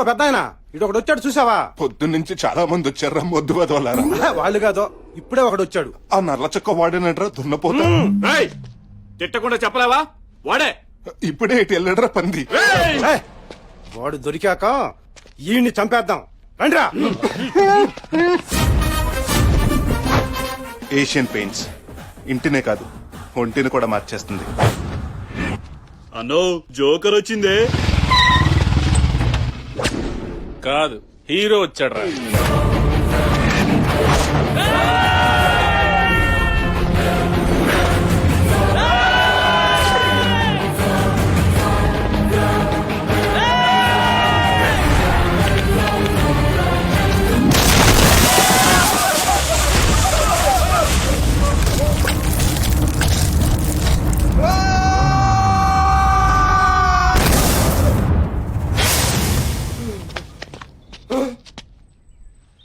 ఇదిగో పెద్ద ఆయన ఇటు ఒకడు వచ్చాడు చూసావా పొద్దున్నుంచి చాలా మంది వచ్చారా మొద్దు వదలారా వాళ్ళు కాదు ఇప్పుడే ఒకడు వచ్చాడు. ఆ నల్ల చొక్క వాడినట్రా దున్నపోతా ఏయ్! తిట్టకుండా చెప్పలేవా? వాడే. ఇప్పుడే ఇటు వెళ్ళడరా పంది. ఏయ్, వాడు దొరికాక ఈయన్ని చంపేద్దాం. రండిరా. Asian paints. ఇంటినే కాదు ఒంటిని కూడా మార్చేస్తుంది. అన్నో జోకర్ వచ్చిందే కాదు. హీరో వచ్చాడు రా.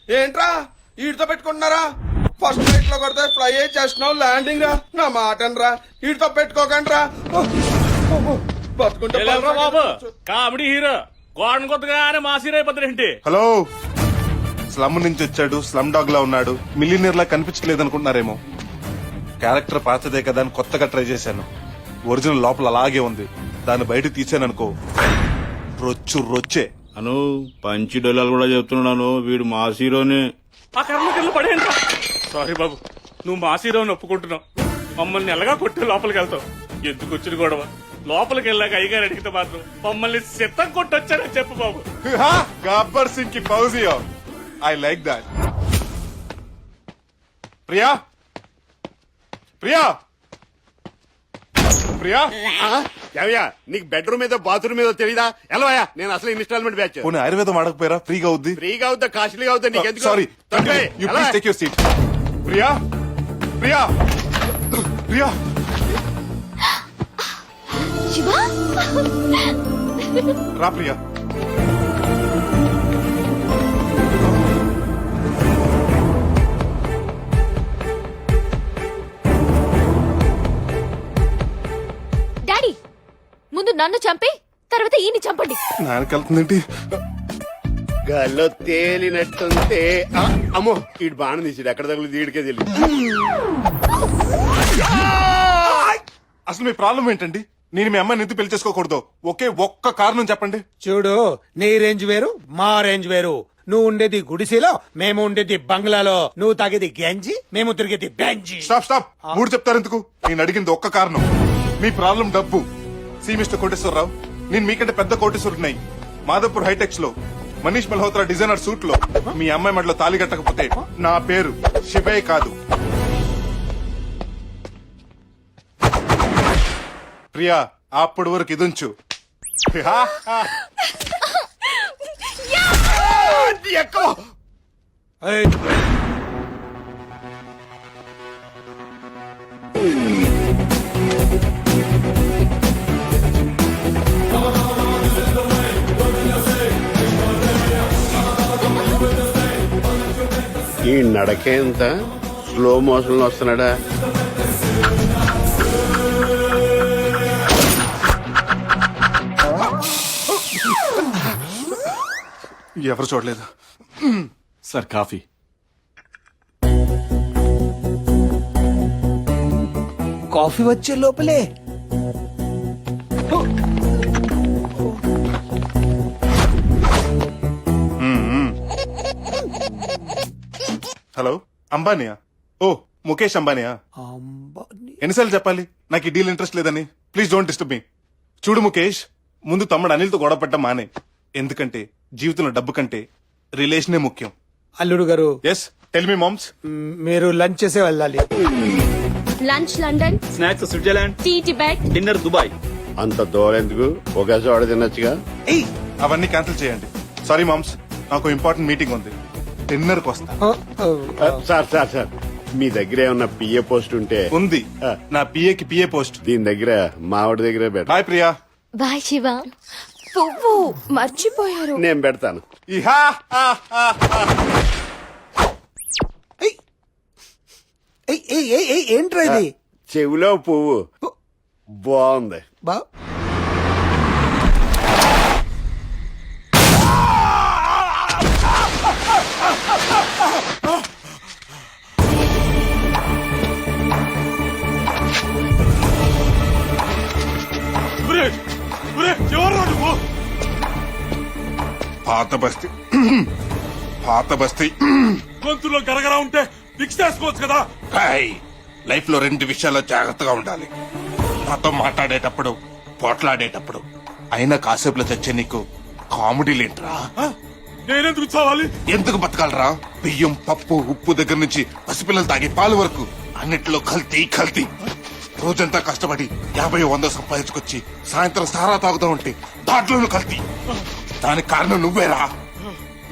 ఏంట్రా? వీటితో పెట్టుకుంటున్నారా? ఫస్ట్ ఫ్లైట్లో కొడితే ఫ్లై అయి చేస్తున్నావు? ల్యాండింగ్ రా? నా మాట రా వీటితో పెట్టుకోకండి రా బతుకుంటే బాబు? Comedy hero. గోడను కొత్తగానే అయిపోతారేంటి హలో. స్లమ్ నుంచి వచ్చాడు స్లమ్ డాగ్ లా ఉన్నాడు. మిలినియర్ లా కనిపించలేదు అనుకుంటున్నారేమో. క్యారెక్టర్ పాతదే కదా అని కొత్తగా ట్రై చేశాను. ఒరిజినల్ లోపల అలాగే ఉంది. దాన్ని బయట తీసాననుకో. రొచ్చు రొచ్చే. అను పంచి డొల్లాలు కూడా చెప్తున్నాను వీడు మా హీరోనే ఆ కర్మ కింద పడేయండి సారీ బాబు నువ్వు మాస్ హీరోని ఒప్పుకుంటున్నావు. మమ్మల్ని ఎలాగా కొట్టి లోపలికి వెళ్తావు? ఎందుకు వచ్చిన గొడవ? లోపలికి వెళ్ళాక అయ్యగారు అడిగితే మాత్రం మమ్మల్ని సిద్ధం కొట్టొచ్చారని చెప్పు బాబు. గబ్బర్ సింగ్కి ఫౌజియో I like that Priya? Priya? Priya? ఏవయ్యా నీకు బెడ్రూమ్ మీద బాత్రూమ్ మీద తెలియదా ఎలవయ్యా నేను అసలు ఇన్స్టాల్మెంట్ బ్యాచ్ పోనీ ఆయుర్వేదం ఆడకపోయారా ఫ్రీగా అవుద్ది? ఫ్రీగా అవుతా కాస్ట్లీగా అవుతా నీకు ఎందుకు? Sorry. You? Please take your seat Priya? Priya? Priya? Shiva? రా ప్రియా. ముందు నన్ను చంపి తర్వాత ఈయన్ని చంపండి. నాన్నకెళ్తుందేంటి? గాల్లో తేలినట్టుంటే ఆ, అమ్మో ఈడు బాణం తీసాడు. ఎక్కడ తగులు దీడికే తెలియదు. అసలు మీ ప్రాబ్లం ఏంటండి? నేను మీ అమ్మాయిని ఎందుకు పెళ్ళి చేసుకోకూడదు? ఒకే ఒక్క కారణం చెప్పండి. చూడు నీ రేంజ్ వేరు మా రేంజ్ వేరు. నువ్వు ఉండేది గుడిసెలో మేము ఉండేది బంగ్లాలో. నువ్వు తాగేది గంజి మేము తిరిగేది బెంజి. Stop stop. మూడు చెప్తారు ఎందుకు? నేను అడిగింది ఒక్క కారణం. మీ ప్రాబ్లం డబ్బు. సి మిస్టర్ కోటేశ్వరరావు నేను మీకంటే పెద్ద కోటేశ్వరున్నాయి మాధవపూర్ హైటెక్స్లో మనీష్ మల్హోత్రా డిజైనర్ సూట్లో మీ అమ్మాయి మెడలో తాలి కట్టకపోతే నా పేరు శివే కాదు. ప్రియా అప్పటి వరకు ఇదుంచు. ఎక్కువ. ఈ నడకేంత స్లో మోషన్లో వస్తున్నాడా? ఎవరు చూడలేదు. Sir coffee. కాఫీ వచ్చే లోపలే. హలో అంబానియా? ఓ ముఖేష్ అంబానియా? అంబానీ. ఎన్నిసార్లు చెప్పాలి? నాకు ఈ డీల్ ఇంట్రెస్ట్ లేదని. Please don't disturb me. చూడు ముఖేష్ ముందు తమ్ముడు అనిల్తో గొడవ పడ్డం మానే. ఎందుకంటే జీవితంలో డబ్బు కంటే రిలేషనే ముఖ్యం. అల్లుడు గారు ఎస్ టెల్ మీ మామ్స్ మీరు లంచ్ చేసే వెళ్ళాలి. Lunch London snacks Switzerland tea Tibet. Dinner Dubai. అంత దూరం ఎందుకు ఒకే చోట తినొచ్చుగా అవన్నీ క్యాన్సిల్ చేయండి. సారీ మామ్స్ నాకు ఇంపార్టెంట్ మీటింగ్ ఉంది. డిన్నర్కి వస్తా సార్ సార్ సార్. మీ దగ్గర ఏమన్నా పిఏ పోస్ట్ ఉంటే ఉంది. ఆ. నా పిఏకి పిఏ పోస్ట్. దీని దగ్గర మావిడి దగ్గరే పెడతా బాయ్ ప్రియా. బాయ్ శివ. పువ్వు మర్చిపోయారు. నేను పెడతాను. ఏంట్రా ఇది? చెవిలో పువ్వు. బాగుంది. బా. పాత బస్తీ పాత బస్తీ గొంతులో గరగరా ఉంటే ఫిక్స్ చేసుకోవచ్చు కదా? లైఫ్లో రెండు విషయాల్లో జాగ్రత్తగా ఉండాలి. నాతో మాట్లాడేటప్పుడు పోట్లాడేటప్పుడు అయినా కాసేపులో తెచ్చే నీకు కామెడీలేంట్రా నేనెందుకు చావాలి? ఎందుకు బతకాలరా? బియ్యం పప్పు ఉప్పు దగ్గర నుంచి పసిపిల్లలు తాగే పాలు వరకు అన్నిట్లో కల్తీ కల్తీ. రోజంతా కష్టపడి యాభై వంద సంపాదించుకొచ్చి సాయంత్రం సారా తాగుతూ ఉంటే దాంట్లోనూ కల్తీ. దానికి కారణం నువ్వేరా.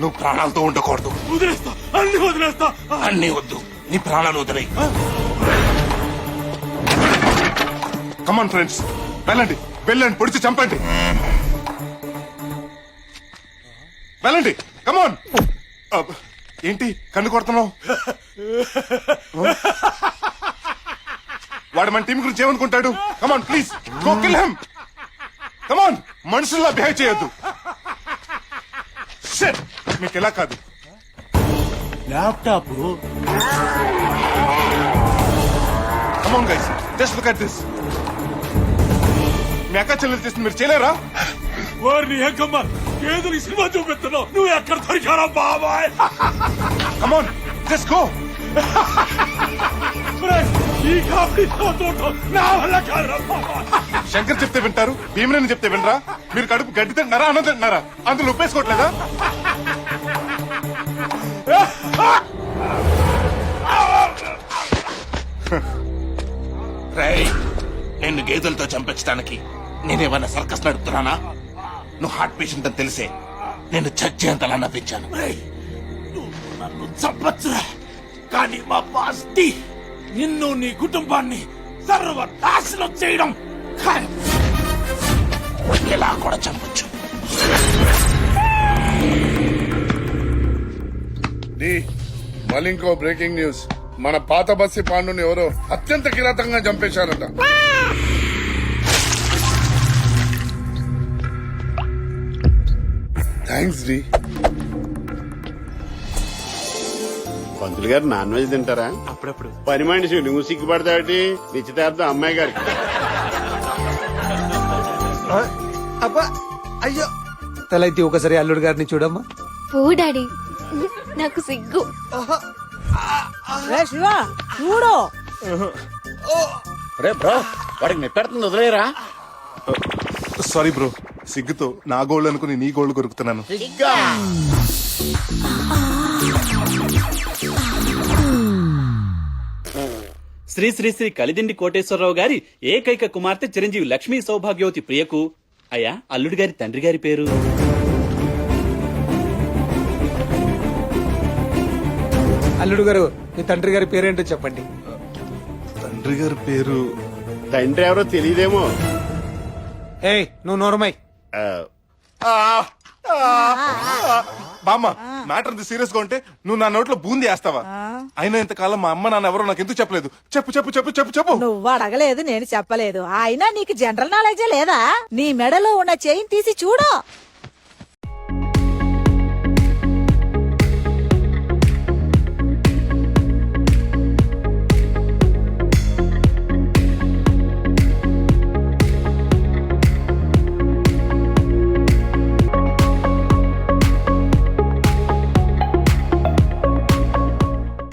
నువ్వు ప్రాణాలతో ఉండకూడదు. వదిలేస్తా. అన్ని వదిలేస్తా. అన్నీ వద్దు. నీ ప్రాణాలు వదిలేయి. కమాన్ ఫ్రెండ్స్ వెళ్ళండి. వెళ్ళండి. పొడిచి చంపండి. వెళ్ళండి. కమాన్ ఏంటి? కన్ను కొడుతున్నావు? వాడు మన టీం గురించి ఏమనుకుంటాడు? Come on please go kill him come on మనుషుల్లా behave చేయొద్దు! మీకు ఎలా కాదు. Laptop. On, guys. Just look at this. మీ అక్క చెల్లెలు చేసింది మీరు చేయలేరా? వారిని ఏకమ్మ ఏదో సినిమా చూపిస్తున్నావు నువ్వు ఎక్కడ దొరికారా బాబాయ్? కమాన్ జస్ట్ గో ఈ నా వల్ల కాదురా శంకర్ చెప్తే వింటారు భీమరేని చెప్తే వినరా? మీరు కడుపు గడ్డి తింటున్నారా అన్నం తింటున్నారా? అందులో ఉప్పేసుకోవట్లేదా రేయ్ నిన్ను గేదెలతో చంపించడానికి నేనేమన్నా సర్కస్ నడుపుతున్నానా? నువ్వు హార్ట్ పేషెంట్ అని తెలిసే నేను చచ్చేంతలా నవ్వించాను. నన్ను చంపచ్చురా. కానీ మా పాస్టీ నిన్ను నీ కుటుంబాన్ని సర్వనాశనం చేయడం ఖాయం. ఇలా కూడా చంపొచ్చు డి మళ్ళీ ఇంకో బ్రేకింగ్ న్యూస్. మన పాత బస్సి పాండుని ఎవరో అత్యంత కిరాతంగా చంపేశారట. థ్యాంక్స్ డి పంతులు గారు నాన్ వెజ్ తింటారా? అప్పుడప్పుడు. పని మనిషి నువ్వు సిగ్గుపడతాటి నిశ్చితార్థం అమ్మాయి గారికి. అబ్బా అయ్యో. తలైతే ఒకసారి అల్లుడు గారిని చూడమ్మా. పో డాడీ. నాకు సిగ్గు. చూడు. రే బ్రో వాడికి నెప్పెడుతుంది వదిలేరా? సారీ బ్రో సిగ్గుతో నా గోల్డ్ అనుకుని నీ గోల్డ్ కొరుకుతున్నాను. శ్రీ శ్రీ శ్రీ కలిదిండి కోటేశ్వరరావు గారి ఏకైక కుమార్తె చిరంజీవి లక్ష్మీ సౌభాగ్యవతి ప్రియకు అయ్యా అల్లుడి గారి తండ్రి గారి పేరు? అల్లుడు గారు మీ తండ్రి గారి పేరేంటో చెప్పండి. తండ్రి గారి పేరు? తండ్రి ఎవరో తెలియదేమో. ఏయ్ నువ్వు నోరమై బామ్మ. మ్యాటర్ సీరియస్గా ఉంటే నువ్వు నా నోట్లో బూంది వేస్తావా? అయినా ఇంతకాలం మా అమ్మ నాన్న ఎవరో నాకు ఎందుకు చెప్పలేదు? చెప్పు చెప్పు చెప్పు చెప్పు చెప్పు. నువ్వు అడగలేదు నేను చెప్పలేదు. అయినా నీకు జనరల్ నాలెడ్జే లేదా? నీ మెడలో ఉన్న చైన్ తీసి చూడు.